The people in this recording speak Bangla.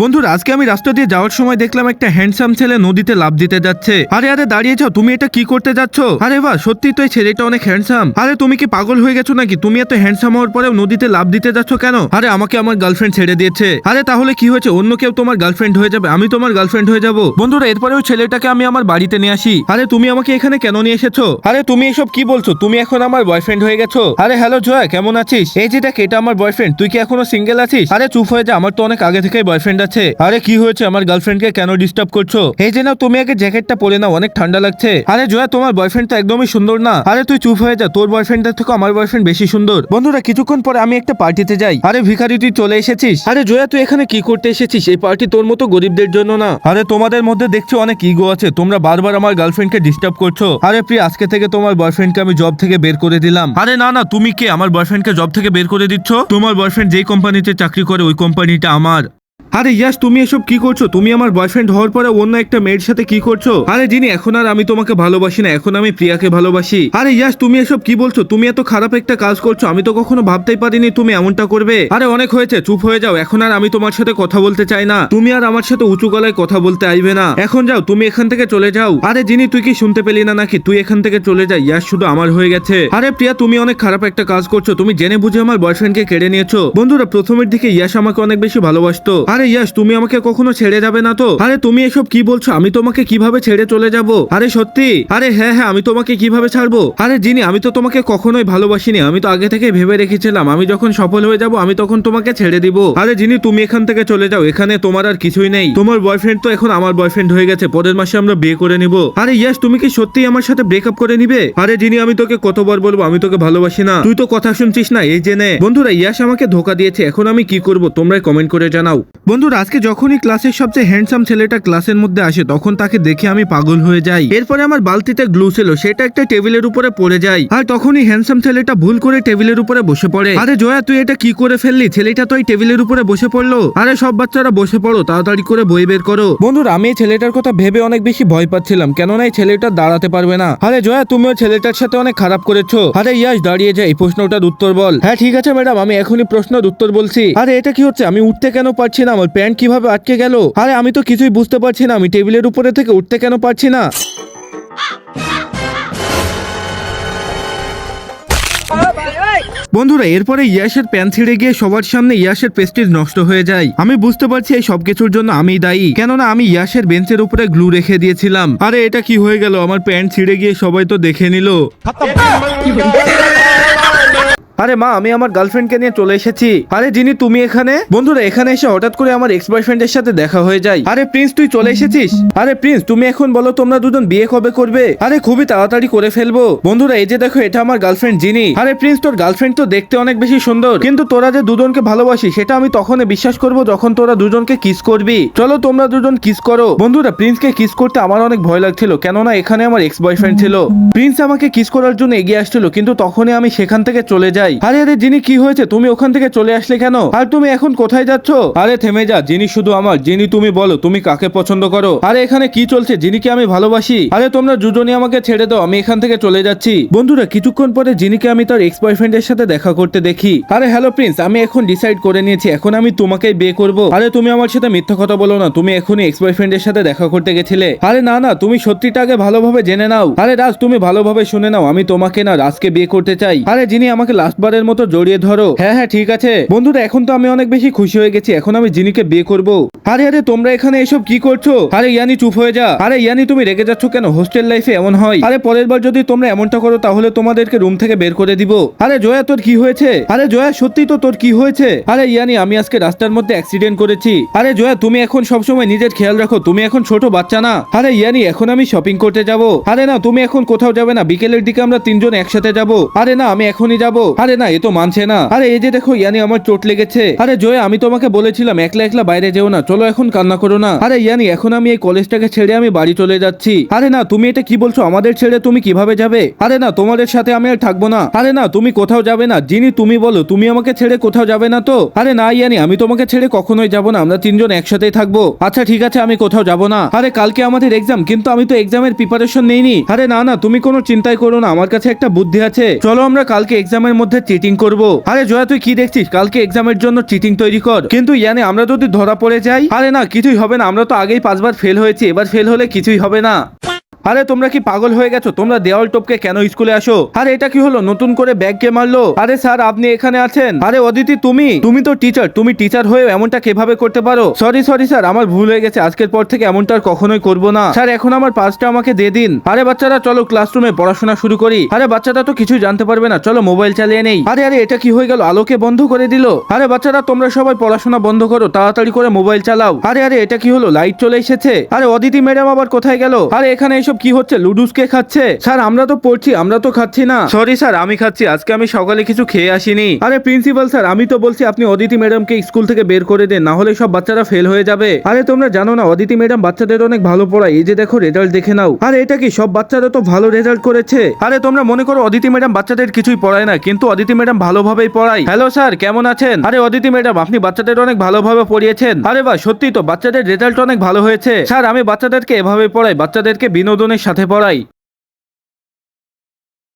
বন্ধুরা, আজকে আমি রাস্তা দিয়ে যাওয়ার সময় দেখলাম একটা হ্যান্ডসাম ছেলে নদীতে লাভ দিতে যাচ্ছে। আরে আরে, দাঁড়িয়ে যাও, তুমি এটা কি করতে যাচ্ছ? আরে বা সত্যি তো এই ছেলেটা অনেক হ্যান্ডসাম আরে, তুমি কি পাগল হয়ে গেছো নাকি? তুমি এত হ্যান্ডসাম হওয়ার পরেও নদীতে লাভ দিতে যাচ্ছ কেন? আরে, আমাকে আমার গার্লফ্রেন্ড ছেড়ে দিয়েছে। আরে, তাহলে কি হয়েছে? অন্য কেউ তোমার গার্লফ্রেন্ড হয়ে যাবে? আমি তোমার গার্লফ্রেন্ড হয়ে যাব। বন্ধুরা এরপরে ওই ছেলেটাকে আমি আমার বাড়িতে নিয়ে আসি। আরে, তুমি আমাকে এখানে কেন নিয়ে এসেছ? আরে, তুমি এসব কি বলছো? তুমি এখন আমার বয়ফ্রেন্ড হয়ে গেছো? আরে হ্যালো জয়া, কেমন আছিস? এই যে দেখ, এটা আমার বয়ফ্রেন্ড তুই কি এখনও সিঙ্গেল আছিস? আরে, চুপ হয়ে যা, আমার তো অনেক আগে থেকেই বয়ফ্রেন্ড আছে। আরে, কি হয়েছে? আমার গার্লফ্রেন্ডকে কেন ডিস্টার্ব করছ? এই যে নাও, তুমি আগে জ্যাকেটটা পরে নাও, অনেক ঠান্ডা লাগছে। আরে, জয়া, তোমার বয়ফ্রেন্ড তো একদমই সুন্দর না। আরে, তুই চুপ হয়ে যা, তোর বয়ফ্রেন্ডের থেকে আমার বয়ফ্রেন্ড বেশি সুন্দর। বন্ধুরা, কিছুক্ষণ পরে আমি একটা পার্টিতে যাই। আরে, ভিখারি, তুই চলে এসেছিস? আরে, জয়া, তুই এখানে কি করতে এসেছিস? এই পার্টি তোর মতো গরিবদের জন্য না। আরে, তোমাদের মধ্যে দেখছি অনেক ইগো আছে। তোমরা বারবার আমার গার্লফ্রেন্ডকে ডিস্টার্ব করছ। আরে, প্রিয়, আজকে থেকে তোমার বয়ফ্রেন্ডকে আমি জব থেকে বের করে দিলাম। আরে, না না, তুমি কে? আমার বয়ফ্রেন্ডকে জব থেকে বের করে দিচ্ছ? তোমার বয়ফ্রেন্ড যেই কোম্পানিতে চাকরি করে, ওই কোম্পানিটা আমার। আরে ইয়াস, তুমি এসব কি করছ? তুমি আমার বয়ফ্রেন্ড হওয়ার পরে অন্য একটা মেয়ের সাথে কি করছ? আরে জিনি, এখন আর আমি তোমাকে ভালোবাসি না, এখন আমি প্রিয়াকে ভালোবাসি। আরে ইয়াস, তুমি এসব কি বলছো? তুমি এত খারাপ একটা কাজ করছ, আমি তো কখনো ভাবতেই পারিনি তুমি এমনটা করবে। আরে অনেক হয়েছে, চুপ হয়ে যাও, এখন আর আমি তোমার সাথে কথা বলতে চাই না। তুমি আর আমার সাথে উঁচু গলায় কথা বলতে আইবে না। এখন যাও, তুমি এখান থেকে চলে যাও। আরে জিনি, তুই কি শুনতে পেলি না নাকি? তুই এখান থেকে চলে যা, ইয়াস শুধু আমার হয়ে গেছে। আরে প্রিয়া, তুমি অনেক খারাপ একটা কাজ করছ, তুমি জেনে বুঝে আমার বয়ফ্রেন্ডকে কেড়ে নিয়েছো। বন্ধুরা, প্রথমের দিকে ইয়াস আমাকে অনেক বেশি ভালোবাসতো। আরে ইয়াস, তুমি আমাকে কখনো ছেড়ে যাবে না তো? আরে তুমি এসব কি বলছো? আমি তোমাকে কীভাবে ছেড়ে চলে যাব? আরে সত্যি? আরে হ্যাঁ হ্যাঁ আমি তোমাকে কীভাবে ছাড়বো? আরে জিনি, আমি তো তোমাকে কখনোই ভালোবাসিনি। আমি তো আগে থেকে ভেবে রেখেছিলাম, আমি যখন সফল হয়ে যাব, আমি তখন তোমাকে ছেড়ে দিব। আরে জিনি, তুমি এখান থেকে চলে যাও, এখানে তোমার আর কিছুই নেই। তোমার বয়ফ্রেন্ড তো এখন আমার বয়ফ্রেন্ড হয়ে গেছে, পরের মাসে আমরা বিয়ে করে নিব। আরে ইয়াস, তুমি কি সত্যি আমার সাথে ব্রেকআপ করে নিবে? আরে জিনি, আমি তোকে কতবার বলব, আমি তোকে ভালোবাসি না। তুই তো কথা শুনছিস না, এই জেনে। বন্ধুরা, ইয়াস আমাকে ধোকা দিয়েছে, এখন আমি কি করব? তোমরা কমেন্ট করে জানাও। বন্ধুরা, আজকে যখনই ক্লাসের সবচেয়ে হ্যান্ডসাম ছেলেটা ক্লাসের মধ্যে আসে, তখন তাকে দেখে আমি পাগল হয়ে যাই। এরপরে আমার বালতিতে গ্লু ছিল, সেটা একটা টেবিলের উপরে পড়ে যায়। আর তখনই হ্যান্ডসাম ছেলেটা ভুল করে টেবিলের উপরে বসে পড়ে। আরে জয়া, তুই এটা কি করে ফেললি? ছেলেটা তো এই টেবিলের উপরে বসে পড়ল। আরে সব বাচ্চারা বসে পড়ো, তাড়াতাড়ি করে বই বের করো। বন্ধুরা, আমি এই ছেলেটার কথা ভেবে অনেক বেশি ভয় পাচ্ছিলাম, কেননা এই ছেলেটা দাঁড়াতে পারবে না। আরে জয়া, তুমি ওই ছেলেটার সাথে অনেক খারাপ করেছ। আরে ইয়াস, দাঁড়িয়ে যায় এই প্রশ্নটার উত্তর বল। হ্যাঁ ঠিক আছে ম্যাডাম, আমি এখনই প্রশ্নের উত্তর বলছি। আরে এটা কি হচ্ছে? আমি উঠতে কেন পারছি না? আমার প্যান্ট কীভাবে আটকে গেল? আরে, আমি তো কিছুই বুঝতে পারছি না। আমি টেবিলের উপরে থেকে উঠতে কেন পারছি না? বন্ধুরা, এরপরে ইয়াসের প্যান ছিঁড়ে গিয়ে সবার সামনে ইয়াসের পেস্টিজ নষ্ট হয়ে যায়। আমি বুঝতে পারছি এই সবকিছুর জন্য আমি দায়ী। কেননা আমি ইয়াসের বেঞ্চের উপরে গ্লু রেখে দিয়েছিলাম। আরে, এটা কি হয়ে গেল? আমার প্যান্ট ছিঁড়ে গিয়ে সবাই তো দেখে নিল। আরে মা, আমি আমার গার্লফ্রেন্ডকে নিয়ে চলে এসেছি। আরে জিনি, তুমি এখানে? বন্ধুরা, এখানে এসে হঠাৎ করে আমার এক্স বয়ফ্রেন্ডের সাথে দেখা হয়ে যায়। আরে প্রিন্স তুই চলে এসেছিস? আরে প্রিন্স তুমি এখন বলো তোমরা দুজন বিয়ে কবে করবে? আরে খুবই তাড়াতাড়ি করে ফেলব। বন্ধুরা, এই যে দেখো, এটা আমার গার্লফ্রেন্ড জিনি। আরে প্রিন্স তোর গার্লফ্রেন্ড তো দেখতে অনেক বেশি সুন্দর। কিন্তু তোরা যে দুজনকে ভালোবাসি সেটা আমি তখনই বিশ্বাস করব যখন তোরা দুজনকে কিস করবি। চলো তোমরা দুজন কিস করো। বন্ধুরা প্রিন্সকে কিস করতে আমার অনেক ভয় লাগছিল, কেননা এখানে আমার এক্স বয়ফ্রেন্ড ছিল। প্রিন্স আমাকে কিস করার জন্য এগিয়ে আসছিল, কিন্তু তখনই আমি সেখান থেকে চলে যাই। আরে আরে জিনি কি হয়েছে? তুমি ওখান থেকে চলে আসলে কেন? আর তুমি এখন কোথায় যাচ্ছ? আরে থেমে যা জিনি শুধু আমার জিনি তুমি বলো তুমি কাকে পছন্দ করো? আরে এখানে কি চলছে? জিনিকে আমি ভালোবাসি? আরে তোমরা দুজনই আমাকে ছেড়ে দাও আমি এখান থেকে চলে যাচ্ছি। বন্ধুরা কিছুক্ষণ পরে জিনিকে আমি তার এক্স বয়ফ্রেন্ডের সাথে দেখা করতে দেখি? আরে হ্যালো প্রিন্স আমি এখন ডিসাইড করে নিয়েছি এখন আমি তোমাকেই বিয়ে করব। আরে তুমি আমার সাথে মিথ্যা কথা বলো না তুমি এখনই এক্স বয়ফ্রেন্ডের সাথে দেখা করতে গেছিলে। আরে না না তুমি সত্যিটা আগে ভালোভাবে জেনে নাও। আরে রাজ তুমি ভালোভাবে শুনে নাও আমি তোমাকে না রাজকে বিয়ে করতে চাই। আরে যিনি আমাকে লাস্টবারের মতো জড়িয়ে ধরো। হ্যাঁ হ্যাঁ ঠিক আছে। বন্ধুরা, এখন তো আমি অনেক বেশি খুশি হয়ে গেছি। এখন আমি জিনিকে বিয়ে করব। আরে আরে, তোমরা এখানে এসব কি করছ? আরে, ইয়ানি, চুপ হয়ে যা। আরে, ইয়ানি, তুমি রেগে যাচ্ছ কেন? হোস্টেল লাইফে এমন হয়। আরে, পরের বার যদি তোমরা এমনটা করো, তাহলে তোমাদেরকে রুম থেকে বের করে দিব। আরে, জয়া, তোর কি হয়েছে? আরে, জয়া সত্যি তো তোর কি হয়েছে? আরে, ইয়ানি, আমি আজকে রাস্তার মধ্যে অ্যাক্সিডেন্ট করেছি। আরে, জয়া, তুমি এখন সবসময় নিজের খেয়াল রাখো। তুমি এখন ছোট বাচ্চা না। আরে, ইয়ানি, এখন আমি শপিং করতে যাব। আরে না, তুমি এখন কোথাও যাবে না। বিকেলের দিকে আমরা তিনজন একসাথে যাব। আরে না, আমি এখনই যাব। আরে না, এ তো মানছে না। আরে, এই যে দেখো, ইয়ানি আমার চোট লেগেছে। আরে, জয়া, আমি তোমাকে বলেছিলাম, একলা একলা বাইরে যেও না। চলো এখন কান্না করো না। আরে, ইয়ানি, এখন আমি এই কলেজটাকে ছেড়ে আমি বাড়ি চলে যাচ্ছি। আরে না, তুমি এটা কি বলছো? আমাদের ছেড়ে তুমি কীভাবে যাবে? আরে না, তোমাদের সাথে আমি আর থাকব না। আরে না, তুমি কোথাও যাবে না। যিনি তুমি বলো, তুমি আমাকে ছেড়ে কোথাও যাবে না তো? আরে না, ইয়ানি, আমি তোমাকে ছেড়ে কখনোই যাব না। আমরা তিনজন একসাথেই থাকব। আচ্ছা ঠিক আছে, আমি কোথাও যাব না। আরে, কালকে আমাদের এক্সাম কিন্তু আমি তো এক্সামের প্রিপারেশন নেইনি। আরে না না, তুমি কোনো চিন্তাই করো না। আমার কাছে একটা বুদ্ধি আছে। চলো আমরা কালকে এক্সামের মধ্যে চিটিং করব। আরে জয়া, তুই কি দেখছিস? কালকে এক্সামের জন্য চিটিং তৈরি কর। কিন্তু ইয়ানে আমরা যদি ধরা পড়ে যাই? আরে না, কিছুই হবে না। আমরা তো আগেই পাঁচবার ফেল হয়েছি, এবার ফেল হলে কিছুই হবে না। আরে, তোমরা কি পাগল হয়ে গেছো? তোমরা দেওয়াল টপকে কেন স্কুলে আসো? আরে, এটা কি হলো? নতুন করে ব্যাগ কে মারলো? আরে স্যার, আপনি এখানে আছেন? আরে, অদিতি, তুমি? তুমি তো টিচার তুমি টিচার হয়ে এমনটা কীভাবে করতে পারো? সরি সরি স্যার, আমার ভুল হয়ে গেছে। আজকের পর থেকে এমনটা আর কখনোই করব না। স্যার, এখন আমার পাসটা আমাকে দিয়ে দিন। আরে, বাচ্চারা, চলো ক্লাসরুমে পড়াশোনা শুরু করি। আরে, বাচ্চাটা তো কিছু জানতে পারবে না। চলো মোবাইল চালিয়ে নেই। আরে আরে, এটা কি হয়ে গেল? আলোকে বন্ধ করে দিল। আরে, বাচ্চারা, তোমরা সবাই পড়াশোনা বন্ধ করো। তাড়াতাড়ি করে মোবাইল চালাও। আরে আরে, এটা কি হলো? লাইট চলে এসেছে। আরে, অদিতি ম্যাডাম আবার কোথায় গেল? আরে, এখানে এসব কি হচ্ছে? লুডুস কে খাচ্ছে? স্যার আমরা তো পড়ছি আমরা তো খাচ্ছি না। সরি স্যার আমি খাচ্ছি। আজকে আমি সকালে কিছু খেয়ে আসিনি। আরে প্রিন্সিপাল স্যার আমি তো বলছি আপনি অদিতি ম্যাডামকে স্কুল থেকে বের করে দেন না হলে সব বাচ্চারা ফেল হয়ে যাবে। আরে তোমরা জানো না অদিতি ম্যাডাম বাচ্চাদের অনেক ভালো পড়ায়। এই যে দেখো রেজাল্ট দেখে নাও। আরে এটা কি? সব বাচ্চারা তো ভালো রেজাল্ট করেছে। আরে তোমরা মনে করো অদিতি ম্যাডাম বাচ্চাদের কিছুই পড়ায় না কিন্তু অদিতি ম্যাডাম ভালোভাবেই পড়ায়। হ্যালো স্যার কেমন আছেন? আরে অদিতি ম্যাডাম আপনি বাচ্চাদের অনেক ভালোভাবে পড়িয়েছেন। আরে বা সত্যি তো বাচ্চাদের রেজাল্ট অনেক ভালো হয়েছে। স্যার আমি বাচ্চাদেরকে এভাবে পড়াই বাচ্চাদেরকে বিনোদনের সাথে পড়াই।